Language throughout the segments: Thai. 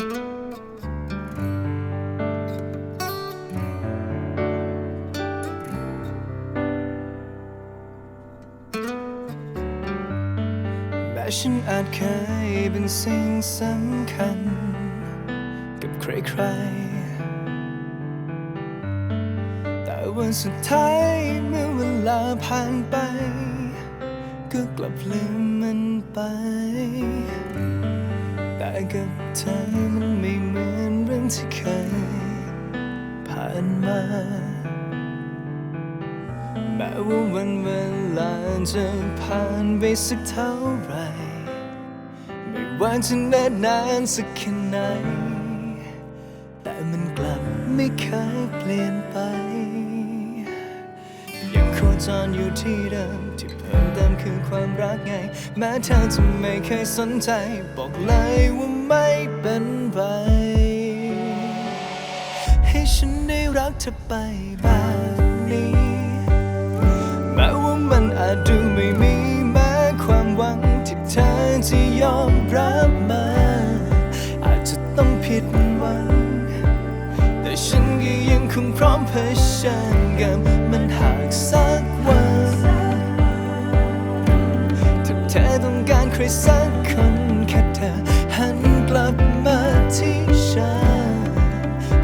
แม้ฉันอาจเคยเป็นสิ่งสำคัญ กับใครๆ แต่วันสุดท้ายเมื่อเวลาผ่านไป ก็กลับลืมมันไป กับเธอมันไม่เหมือนเรื่องที่เคยผ่านมาแม้ว่าวันเวลาจะผ่านไปสักเท่าไรไม่ว่าจะนิ่นนานสักแค่ไหนแต่มันกลับไม่เคยเปลี่ยนไป จรอยู่ที่เดิม ที่เพิ่มเติมคือความรักไง แม้เธอจะไม่เคยสนใจ บอกเลยว่าไม่เป็นไร ให้ฉันได้รักเธอไปแบบนี้ แม้ว่ามันอาจดูไม่มีแม้ความหวังที่เธอจะยอมรับมาอาจจะต้องผิดหวัง แต่ฉันก็ยังคงพร้อมเผชิญกับมันหากสั สักคนแค่เธอหันกลับมาที่ฉัน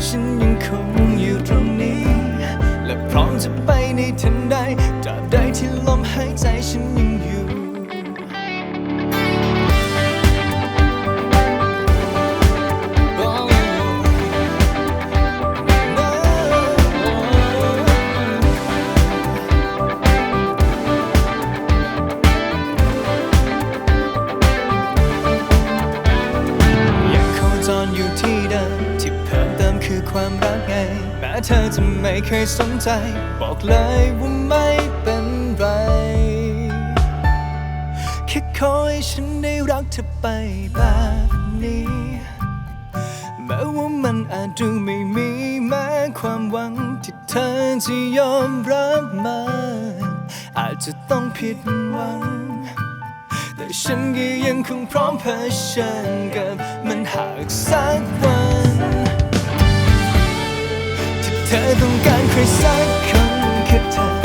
ฉันยังคงอยู่ตรงนี้ และพร้อมจะไปในทันใดตราบใดที่ลมหายใจฉันยังอยู่ยัง ความรักไง แม้เธอจะไม่เคยสนใจ บอกเลยว่าไม่เป็นไร แค่ขอให้ฉันได้รักเธอไปแบบนี้ แม้ว่ามันอาจดูไม่มีแม้ความหวังที่เธอจะยอมรับมาอาจจะต้องผิดหวัง แต่ฉันก็ยังคงพร้อมเผชิญกับมันหากสักวัน เธอต้องการใครสักคนคือเธอ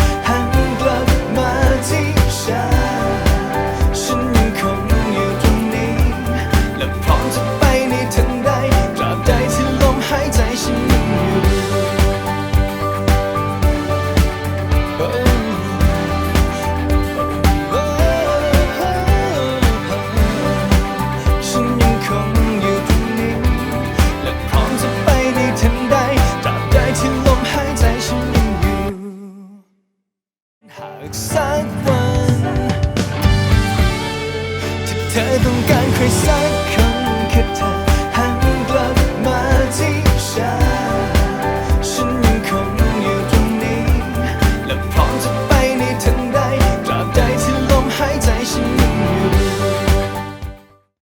สักวันที่เธอต้องการใครสักคนแค่เธอ